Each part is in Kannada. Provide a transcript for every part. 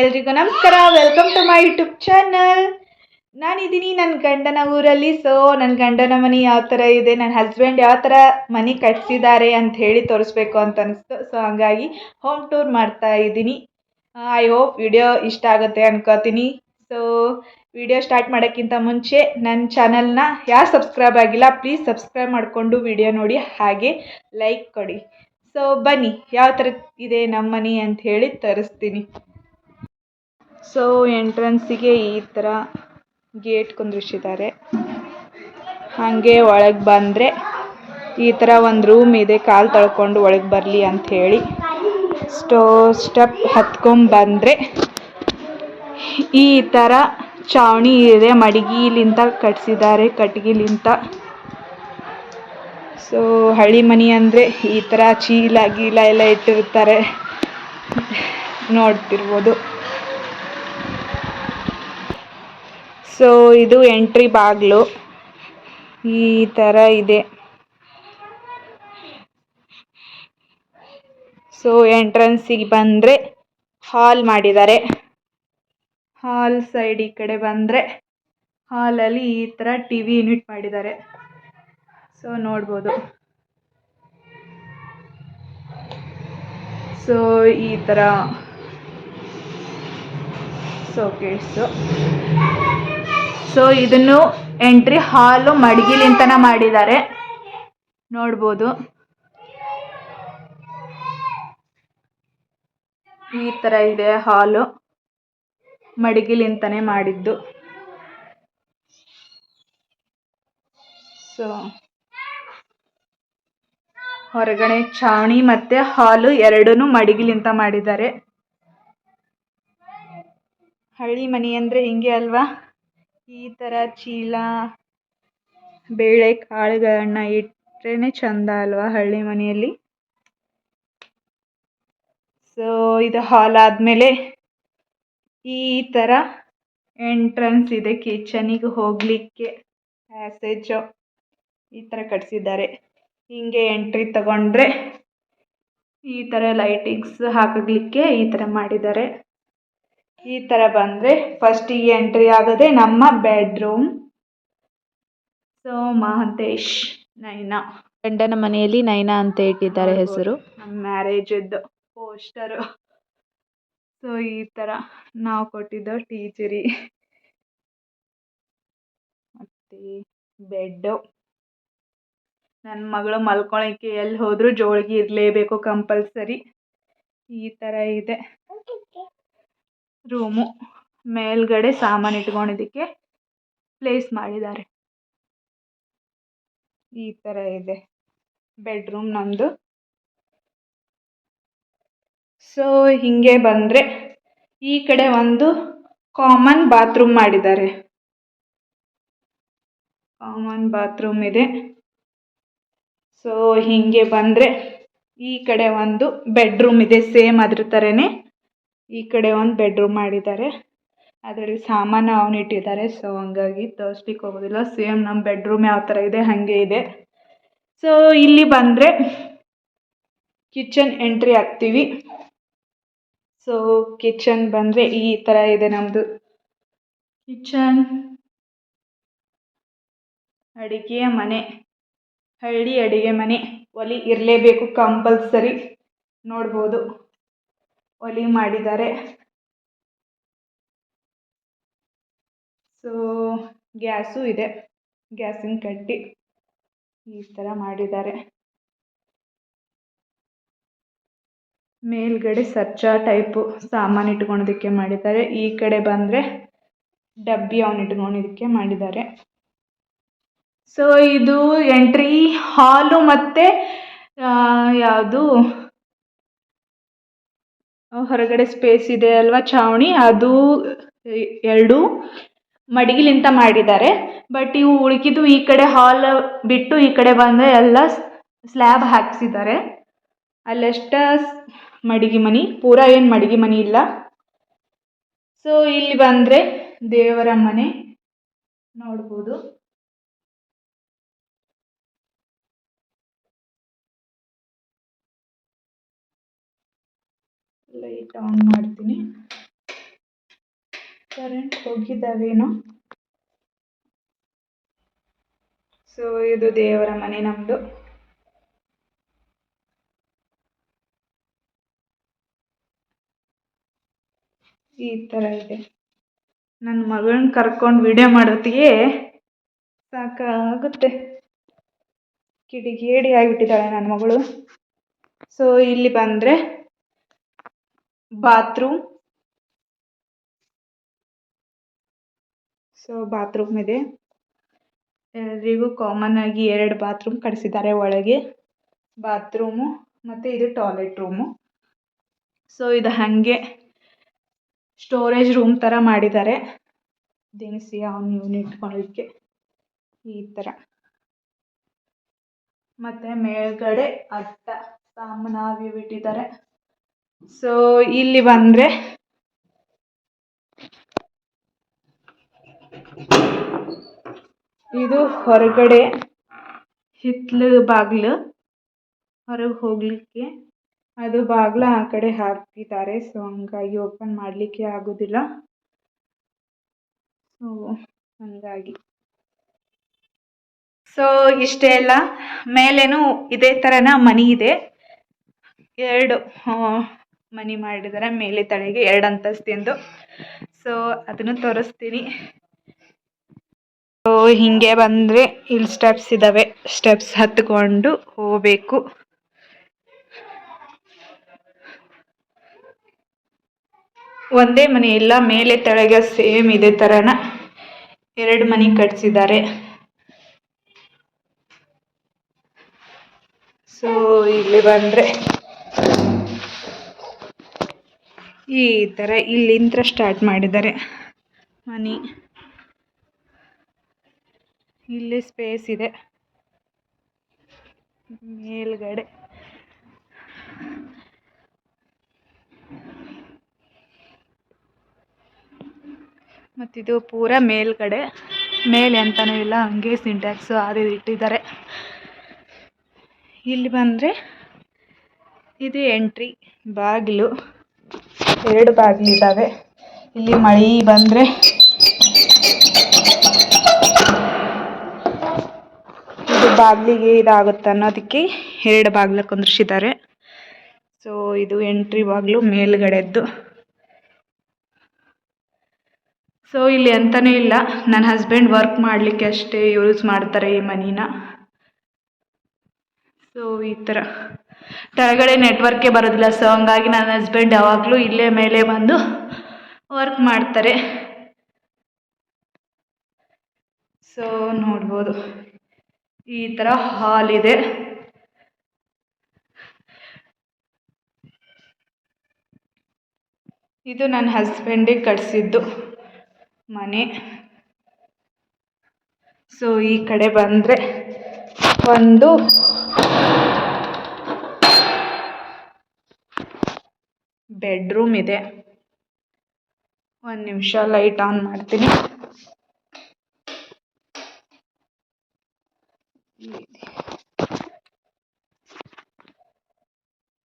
ಎಲ್ರಿಗೂ ನಮಸ್ಕಾರ. Welcome to my YouTube channel ನಾನಿದ್ದೀನಿ ನನ್ನ ಗಂಡನ ಊರಲ್ಲಿ. ಸೊ ನನ್ನ ಗಂಡನ ಮನೆ ಯಾವ ಥರ ಇದೆ ನನ್ನ ಹಸ್ಬೆಂಡ್ ಯಾವ ಥರ ಮನೆ ಕಟ್ಸಿದ್ದಾರೆ ಅಂತ ಹೇಳಿ ತೋರಿಸ್ಬೇಕು ಅಂತ ಅನಿಸ್ತು. ಸೊ ಹಾಗಾಗಿ ಹೋಮ್ ಟೂರ್ ಮಾಡ್ತಾ ಇದ್ದೀನಿ. ಐ ಹೋಪ್ ವಿಡಿಯೋ ಇಷ್ಟ ಆಗುತ್ತೆ ಅನ್ಕೋತೀನಿ. ಸೊ ವಿಡಿಯೋ ಸ್ಟಾರ್ಟ್ ಮಾಡೋಕ್ಕಿಂತ ಮುಂಚೆ ನನ್ನ ಚಾನಲ್ನ ಯಾರು ಸಬ್ಸ್ಕ್ರೈಬ್ ಆಗಿಲ್ಲ ಪ್ಲೀಸ್ ಸಬ್ಸ್ಕ್ರೈಬ್ ಮಾಡಿಕೊಂಡು ವಿಡಿಯೋ ನೋಡಿ. ಹಾಗೆ ಲೈಕ್ ಕೊಡಿ. ಸೊ ಬನ್ನಿ, ಯಾವ ಥರ ಇದೆ ನಮ್ಮ ಮನೆ ಅಂತ ಹೇಳಿ ತೋರಿಸ್ತೀನಿ. ಸೊ ಎಂಟ್ರೆನ್ಸಿಗೆ ಈ ಥರ ಗೇಟ್ ಕುಂದ್ರಿಸಿದ್ದಾರೆ. ಹಾಗೆ ಒಳಗೆ ಬಂದರೆ ಈ ಥರ ಒಂದು ರೂಮ್ ಇದೆ, ಕಾಲು ತೊಳ್ಕೊಂಡು ಒಳಗೆ ಬರಲಿ ಅಂತ ಹೇಳಿ. ಸ್ಟೋ ಸ್ಟೆಪ್ ಹತ್ಕೊಂಬಂದರೆ ಈ ಥರ ಚಾವಣಿ ಇದೆ, ಮಡಿಗಿಲಿಂತ ಕಟ್ಸಿದ್ದಾರೆ ಕಟ್ಗಿಲಿಂದ ಸೊ ಹಳ್ಳಿ ಮನೆ ಅಂದರೆ ಈ ಥರ ಚೀಲ ಗೀಲ ಎಲ್ಲ ಇಟ್ಟಿರ್ತಾರೆ. ನೋಡ್ತಿರ್ಬೋದು. ಸೊ ಇದು ಎಂಟ್ರಿ ಬಾಗಿಲು. ಈ ಥರ ಇದೆ. ಸೊ ಎಂಟ್ರೆನ್ಸಿಗೆ ಬಂದರೆ ಹಾಲ್ ಮಾಡಿದ್ದಾರೆ. ಹಾಲ್ ಸೈಡ್ ಈ ಕಡೆ ಬಂದರೆ ಹಾಲಲ್ಲಿ ಈ ಥರ ಟಿ ವಿ ಯೂನಿಟ್ ಮಾಡಿದ್ದಾರೆ. ಸೊ ನೋಡ್ಬೋದು. ಸೊ ಈ ಥರ ಸೋಕೇಸು ಸೊ ಇದನ್ನು ಎಂಟ್ರಿ ಹಾಲು ಮಡಗಿಲಿಂತನ ಮಾಡಿದ್ದಾರೆ. ನೋಡ್ಬೋದು. ಈ ತರ ಇದೆ ಹಾಲು ಮಡಗಿಲಿಂತನೇ ಮಾಡಿದ್ದು. ಸೊ ಹೊರಗಡೆ ಚಾವಣಿ ಮತ್ತೆ ಹಾಲು ಎರಡೂ ಮಡಗಿಲಿಂತ ಮಾಡಿದ್ದಾರೆ. ಹಳ್ಳಿ ಮನೆ ಅಂದ್ರೆ ಹಿಂಗೆ ಅಲ್ವಾ? ಈ ಥರ ಚೀಲ ಬೇಳೆ ಕಾಳುಗಳನ್ನ ಇಟ್ಟರೆ ಚಂದ ಅಲ್ವಾ ಹಳ್ಳಿ ಮನೆಯಲ್ಲಿ? ಸೊ ಇದು ಹಾಲ್ ಆದಮೇಲೆ ಈ ಥರ ಎಂಟ್ರೆನ್ಸ್ ಇದೆ ಕಿಚನಿಗೆ ಹೋಗಲಿಕ್ಕೆ ಪ್ಯಾಸೇಜು ಈ ಥರ ಕಟ್ಸಿದ್ದಾರೆ. ಹೀಗೆ ಎಂಟ್ರಿ ತಗೊಂಡ್ರೆ ಈ ಥರ ಲೈಟಿಂಗ್ಸ್ ಹಾಕಲಿಕ್ಕೆ ಈ ಥರ ಮಾಡಿದ್ದಾರೆ. ಈ ಥರ ಬಂದರೆ ಫಸ್ಟಿಗೆ ಎಂಟ್ರಿ ಆಗೋದೇ ನಮ್ಮ ಬೆಡ್ರೂಮ್ ಸೊ ಮಹಂತೇಶ್ ನೈನಾ. ಗಂಡನ ಮನೆಯಲ್ಲಿ ನೈನಾ ಅಂತ ಇಟ್ಟಿದ್ದಾರೆ ಹೆಸರು. ನಮ್ಮ ಮ್ಯಾರೇಜದ್ದು ಪೋಸ್ಟರು ಸೊ ಈ ಥರ ನಾವು ಕೊಟ್ಟಿದ್ದು ಟೀಚರಿ ಮತ್ತು ಬೆಡ್ಡು ನನ್ನ ಮಗಳು ಮಲ್ಕೊಳಕ್ಕೆ ಎಲ್ಲಿ ಹೋದರೂ ಜೋಳಿಗೆ ಇರಲೇಬೇಕು ಕಂಪಲ್ಸರಿ ಈ ಥರ ಇದೆ. ರೂಮು ಮೇಲ್ಗಡೆ ಸಾಮಾನು ಇಟ್ಕೊಂಡಿದ್ದಕ್ಕೆ ಪ್ಲೇಸ್ ಮಾಡಿದ್ದಾರೆ. ಈ ಥರ ಇದೆ ಬೆಡ್ರೂಮ್ ನಮ್ಮದು ಸೊ ಹಿಂಗೆ ಬಂದರೆ ಈ ಕಡೆ ಒಂದು ಕಾಮನ್ ಬಾತ್ರೂಮ್ ಮಾಡಿದ್ದಾರೆ. ಕಾಮನ್ ಬಾತ್ರೂಮ್ ಇದೆ. ಸೊ ಹೀಗೆ ಬಂದರೆ ಈ ಕಡೆ ಒಂದು ಬೆಡ್ರೂಮ್ ಇದೆ ಸೇಮ್ ಅದ್ರ ಥರನೇ ಈ ಕಡೆ ಒಂದು ಬೆಡ್ರೂಮ್ ಮಾಡಿದ್ದಾರೆ. ಅದರಲ್ಲಿ ಸಾಮಾನು ಅವನು ಇಟ್ಟಿದ್ದಾರೆ. ಸೊ ಹಂಗಾಗಿ ತೋರಿಸ್ಲಿಕ್ಕೆ ಹೋಗೋದಿಲ್ಲ. ಸೇಮ್ ನಮ್ಮ ಬೆಡ್ರೂಮ್ ಯಾವ ಥರ ಇದೆ, ಹಾಗೆ ಇದೆ. ಸೊ ಇಲ್ಲಿ ಬಂದರೆ ಕಿಚನ್ ಎಂಟ್ರಿ ಆಗ್ತೀವಿ ಸೊ ಕಿಚನ್ ಬಂದರೆ ಈ ಥರ ಇದೆ ನಮ್ಮದು ಕಿಚನ್ ಅಡಿಗೆಯ ಮನೆ, ಹಳ್ಳಿ ಅಡಿಗೆ ಮನೆ. ಒಲಿ ಇರಲೇಬೇಕು ಕಂಪಲ್ಸರಿ ನೋಡ್ಬೋದು. ಒಲೆ ಮಾಡಿದ್ದಾರೆ. ಸೊ ಗ್ಯಾಸು ಇದೆ. ಗ್ಯಾಸಿನ ಕಟ್ಟಿ ಈ ಥರ ಮಾಡಿದ್ದಾರೆ. ಮೇಲ್ಗಡೆ ಸರ್ಚ ಟೈಪು ಸಾಮಾನು ಇಟ್ಕೊಳೋದಕ್ಕೆ ಮಾಡಿದ್ದಾರೆ. ಈ ಕಡೆ ಬಂದರೆ ಡಬ್ಬಿ ಅವನು ಇಟ್ಕೊಳೋದಕ್ಕೆ ಮಾಡಿದ್ದಾರೆ. ಸೊ ಇದು ಎಂಟ್ರಿ ಹಾಲು ಮತ್ತು ಯಾವುದು ಹೊರಗಡೆ ಸ್ಪೇಸ್ ಇದೆ ಅಲ್ವಾ ಛಾವಣಿ ಅದು ಎರಡು ಮಡಗಿಲಿಂದ ಮಾಡಿದ್ದಾರೆ. ಬಟ್ ಇವು ಉಳಿಕಿದ್ದು ಈ ಕಡೆ ಹಾಲ್ ಬಿಟ್ಟು ಈ ಕಡೆ ಬಂದರೆ ಎಲ್ಲ ಸ್ಲ್ಯಾಬ್ ಹಾಕ್ಸಿದ್ದಾರೆ. ಅಲ್ಲೆಷ್ಟ ಮಡಗಿ ಮನಿ? ಪೂರ ಏನು ಮಡಗಿ ಮನಿ ಇಲ್ಲ. ಸೊ ಇಲ್ಲಿ ಬಂದರೆ ದೇವರ ಮನೆ ನೋಡ್ಬೋದು. ಲೈಟ್ ಆನ್ ಮಾಡ್ತೀನಿ. ಕರೆಂಟ್ ಹೋಗಿದ್ದಾವೇನೋ? ಸೊ ಇದು ದೇವರ ಮನೆ ನಮ್ಮದು ಈ ಥರ ಇದೆ. ನನ್ನ ಮಗಳನ್ನ ಕರ್ಕೊಂಡು ವಿಡಿಯೋ ಮಾಡೋತ್ತಿಗೆ ಸಾಕಾಗುತ್ತೆ. ಕಿಡಿಗೇಡಿ ಆಗಿಬಿಟ್ಟಿದ್ದಾಳೆ ನನ್ನ ಮಗಳು. ಸೊ ಇಲ್ಲಿ ಬಂದರೆ ಬಾತ್ರೂಮ್. ಸೊ ಬಾತ್ರೂಮ್ ಇದೆ. ಎಲ್ರಿಗೂ ಕಾಮನ್ ಆಗಿ ಎರಡು ಬಾತ್ರೂಮ್ ಕಟ್ಸಿದ್ದಾರೆ ಒಳಗೆ. ಬಾತ್ರೂಮು ಮತ್ತು ಇದು ಟಾಯ್ಲೆಟ್ ರೂಮು ಸೊ ಇದು ಹಾಗೆ ಸ್ಟೋರೇಜ್ ರೂಮ್ ಥರ ಮಾಡಿದ್ದಾರೆ. ದಿನಸಿ ಅವನು ಇಟ್ಕೊಳ್ಳಿಕ್ಕೆ ಈ ಥರ ಮತ್ತು ಮೇಲ್ಗಡೆ ಅಟ್ಟ ಸಾಮಾನು ಬಿಟ್ಟಿದ್ದಾರೆ ಸೊ ಇಲ್ಲಿ ಬಂದರೆ ಇದು ಹೊರಗಡೆ ಹಿತ್ತಲು ಬಾಗ್ಲು. ಹೊರಗೆ ಹೋಗಲಿಕ್ಕೆ ಅದು ಬಾಗ್ಲ ಆ ಕಡೆ ಹಾಕಿದ್ದಾರೆ ಸೊ ಹಂಗಾಗಿ ಓಪನ್ ಮಾಡಲಿಕ್ಕೆ ಆಗೋದಿಲ್ಲ. ಸೊ ಹಾಗಾಗಿ. ಸೊ ಇಷ್ಟೇ ಅಲ್ಲ. ಮೇಲೇನು ಇದೇ ಥರನ ಮನಿ ಇದೆ. ಎರಡು ಮನೆ ಮಾಡಿದ್ದಾರೆ ಮೇಲೆ ತಳೆಗೆ ಎರಡು ಅಂತಸ್ತಿಂದು ಸೊ ಅದನ್ನು ತೋರಿಸ್ತೀನಿ. ಸೊ ಹೀಗೆ ಬಂದರೆ ಇಲ್ಲಿ ಸ್ಟೆಪ್ಸ್ ಇದ್ದಾವೆ ಸ್ಟೆಪ್ಸ್ ಹತ್ಕೊಂಡು ಹೋಗಬೇಕು. ಒಂದೇ ಮನೆ ಇಲ್ಲ, ಮೇಲೆ ತೆಳಗೆ ಸೇಮ್ ಇದೆ ಥರನ ಎರಡು ಮನೆ ಕಟ್ಸಿದ್ದಾರೆ. ಸೊ ಇಲ್ಲಿ ಬಂದರೆ ಈ ಥರ ಇಲ್ಲಿಂದ ಸ್ಟಾರ್ಟ್ ಮಾಡಿದ್ದಾರೆ. ಮನಿ. ಇಲ್ಲಿ ಸ್ಪೇಸ್ ಇದೆ. ಮೇಲ್ಗಡೆ. ಮತ್ತಿದು ಪೂರ ಮೇಲ್ಗಡೆ. ಮೇಲೆ ಅಂತಲೂ ಇಲ್ಲ, ಹಂಗೆ ಸಿಂಟ್ಯಾಕ್ಸು ಅದು ಇಟ್ಟಿದ್ದಾರೆ. ಇಲ್ಲಿ ಬಂದರೆ, ಇದು ಎಂಟ್ರಿ ಬಾಗಿಲು. ಎರಡು ಬಾಗಿಲಿದ್ದಾವೆ ಇಲ್ಲಿ ಮಳೆ ಬಂದರೆ ಇದು ಬಾಗಿಲಿಗೆ ಇದಾಗುತ್ತೆ ಅನ್ನೋದಕ್ಕೆ ಎರಡು ಬಾಗಿಲು ಕುಂದ್ರಿಸಿದ್ದಾರೆ. ಸೊ ಇದು ಎಂಟ್ರಿ ಬಾಗಿಲು ಮೇಲ್ಗಡೆದ್ದು. ಸೊ ಇಲ್ಲಿ ಅಂತಲೇ ಇಲ್ಲ. ನನ್ನ ಹಸ್ಬೆಂಡ್ ವರ್ಕ್ ಮಾಡಲಿಕ್ಕೆ ಅಷ್ಟೇ ಯೂಸ್ ಮಾಡ್ತಾರೆ ಈ ಮನಿನ. ಸೊ ಈ ಥರ. ಕೆಳಗಡೆ ನೆಟ್ವರ್ಕೇ ಬರೋದಿಲ್ಲ ಸೊ ಹಂಗಾಗಿ ನನ್ನ ಹಸ್ಬೆಂಡ್ ಯಾವಾಗಲೂ ಇಲ್ಲೇ ಮೇಲೆ ಬಂದು ವರ್ಕ್ ಮಾಡ್ತಾರೆ. ಸೊ ನೋಡ್ಬೋದು. ಈ ಥರ ಹಾಲ್ ಇದೆ. ಇದು ನನ್ನ ಹಸ್ಬೆಂಡಿಗೆ ಕಟ್ಸಿದ್ದು ಮನೆ. ಸೊ ಈ ಕಡೆ ಬಂದರೆ ಒಂದು ಬೆಡ್ರೂಮ್ ಇದೆ. ಒಂದು ನಿಮಿಷ ಲೈಟ್ ಆನ್ ಮಾಡ್ತೀನಿ.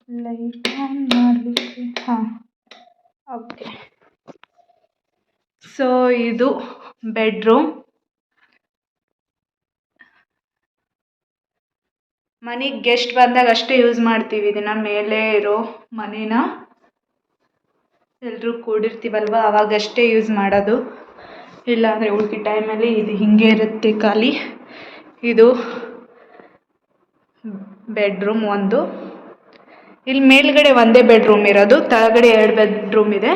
ಲೈಟ್ ಆನ್ ಮಾಡಲಿಕ್ಕೆ, ಹಾಂ ಓಕೆ ಸೊ ಇದು ಬೆಡ್ರೂಮ್ ಮನೆಗೆ ಗೆಸ್ಟ್ ಬಂದಾಗ ಅಷ್ಟೇ ಯೂಸ್ ಮಾಡ್ತೀವಿ ಇದನ್ನು ಮೇಲೆ ಇರೋ ಮನೇನ. ಎಲ್ಲರೂ ಕೂಡಿರ್ತೀವಲ್ವ? ಅವಾಗಷ್ಟೇ ಯೂಸ್ ಮಾಡೋದು. ಇಲ್ಲಾಂದರೆ ಉಳ್ಕೆ ಟೈಮಲ್ಲಿ ಇದು ಹೀಗೆ ಇರುತ್ತೆ ಖಾಲಿ. ಇದು ಬೆಡ್ರೂಮ್ ಒಂದು. ಇಲ್ಲಿ ಮೇಲ್ಗಡೆ ಒಂದೇ ಬೆಡ್ರೂಮ್ ಇರೋದು, ಕೆಳಗಡೆ ಎರಡು ಬೆಡ್ರೂಮ್ ಇದೆ.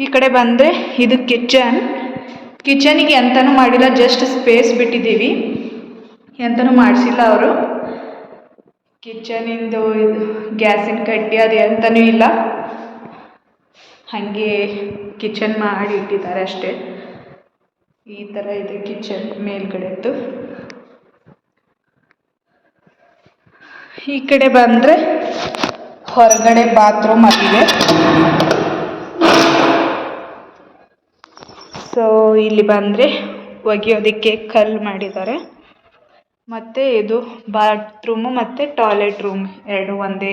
ಈ ಕಡೆ ಬಂದರೆ ಇದು ಕಿಚನ್ ಕಿಚನಿಗೆ ಎಂತನೂ ಮಾಡಿಲ್ಲ ಜಸ್ಟ್ ಸ್ಪೇಸ್ ಬಿಟ್ಟಿದ್ದೀವಿ. ಎಂತನೂ ಮಾಡಿಸಿಲ್ಲ ಅವರು. ಕಿಚನಿಂದು ಇದು ಗ್ಯಾಸಿನ ಕಡ್ಡಿ ಅದು ಎಂತನೂ ಇಲ್ಲ. ಹಾಗೆ ಕಿಚನ್ ಮಾಡಿ ಇಟ್ಟಿದ್ದಾರೆ ಅಷ್ಟೇ. ಈ ಥರ ಇದೆ ಕಿಚನ್ ಮೇಲ್ಗಡೆದ್ದು. ಈ ಕಡೆ ಬಂದರೆ ಹೊರಗಡೆ ಬಾತ್ರೂಮ್ ಆಗಿದೆ ಸೊ ಇಲ್ಲಿ ಬಂದರೆ ಒಗೆಯೋದಕ್ಕೆ ಕಲ್ಲು ಮಾಡಿದ್ದಾರೆ. ಮತ್ತು ಇದು ಬಾತ್ರೂಮು ಮತ್ತು ಟಾಯ್ಲೆಟ್ ರೂಮ್ ಎರಡು ಒಂದೇ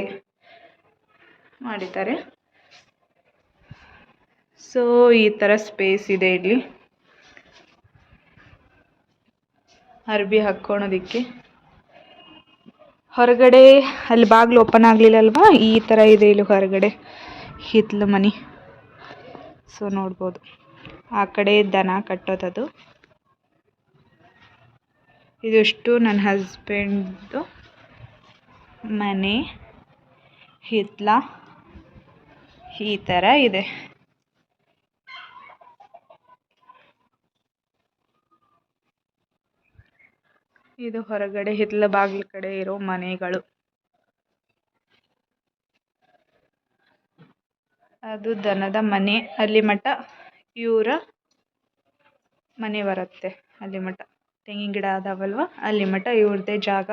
ಮಾಡಿದ್ದಾರೆ. ಸೊ ಈ ಥರ ಸ್ಪೇಸ್ ಇದೆ ಇಲ್ಲಿ. ಅರ್ಬಿ ಹಾಕ್ಕೊಳೋದಕ್ಕೆ. ಹೊರಗಡೆ ಅಲ್ಲಿ ಬಾಗಿಲು ಓಪನ್ ಆಗಲಿಲ್ಲಲ್ವಾ? ಈ ಥರ ಇದೆ ಇಲ್ಲಿ ಹೊರಗಡೆ. ಹಿತ್ಲು ಮನೆ. ಸೊ ನೋಡ್ಬೋದು. ಆ ಕಡೆ ದನ ಕಟ್ಟೋದದು. ಇದಿಷ್ಟು ನನ್ನ ಹಸ್ಬೆಂಡ್ದು ಮನೆ. ಹಿತ್ಲ. ಈ ಥರ ಇದೆ. ಇದು ಹೊರಗಡೆ ಹಿತ್ಲ ಬಾಗಿಲ್ ಕಡೆ ಇರೋ ಮನೆಗಳು. ಅದು ದನದ ಮನೆ, ಅಲ್ಲಿ ಮಠ, ಇವರ ಮನೆ ಬರುತ್ತೆ, ಅಲ್ಲಿ ಮಠ. ತೆಂಗಿನ ಗಿಡ ಅದಾವಲ್ವ, ಅಲ್ಲಿ ಮಠ ಇವ್ರದ್ದೇ ಜಾಗ.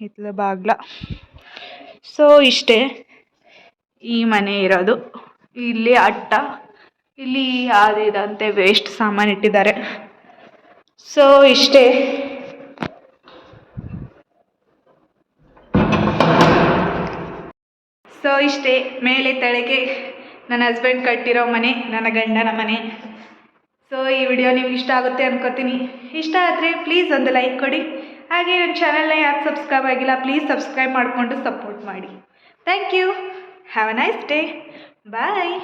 ಹಿತ್ಲ ಬಾಗ್ಲ. ಸೊ ಇಷ್ಟೇ ಈ ಮನೆ ಇರೋದು. ಇಲ್ಲಿ ಅಟ್ಟ, ಇಲ್ಲಿ ಅದಿದಂತೆ ವೇಸ್ಟ್ ಸಾಮಾನು ಇಟ್ಟಿದ್ದಾರೆ. ಸೊ ಇಷ್ಟೇ. ಸೊ ಇಷ್ಟೇ. ಮೇಲೆ ತಳಗೆ ನನ್ನ ಹಸ್ಬೆಂಡ್ ಕಟ್ಟಿರೋ ಮನೆ, ನನ್ನ ಗಂಡನ ಮನೆ. ಸೊ ಈ ವಿಡಿಯೋ ನಿಮ್ಗೆ ಇಷ್ಟ ಆಗುತ್ತೆ ಅನ್ಕೋತೀನಿ. ಇಷ್ಟ ಆದರೆ ಪ್ಲೀಸ್ ಒಂದು ಲೈಕ್ ಕೊಡಿ. ಹಾಗೆ ನನ್ನ ಚಾನಲ್ನ ಯಾಕೆ ಸಬ್ಸ್ಕ್ರೈಬ್ ಆಗಿಲ್ಲ ಪ್ಲೀಸ್ ಸಬ್ಸ್ಕ್ರೈಬ್ ಮಾಡಿಕೊಂಡು ಸಪೋರ್ಟ್ ಮಾಡಿ. Thank you have a nice day bye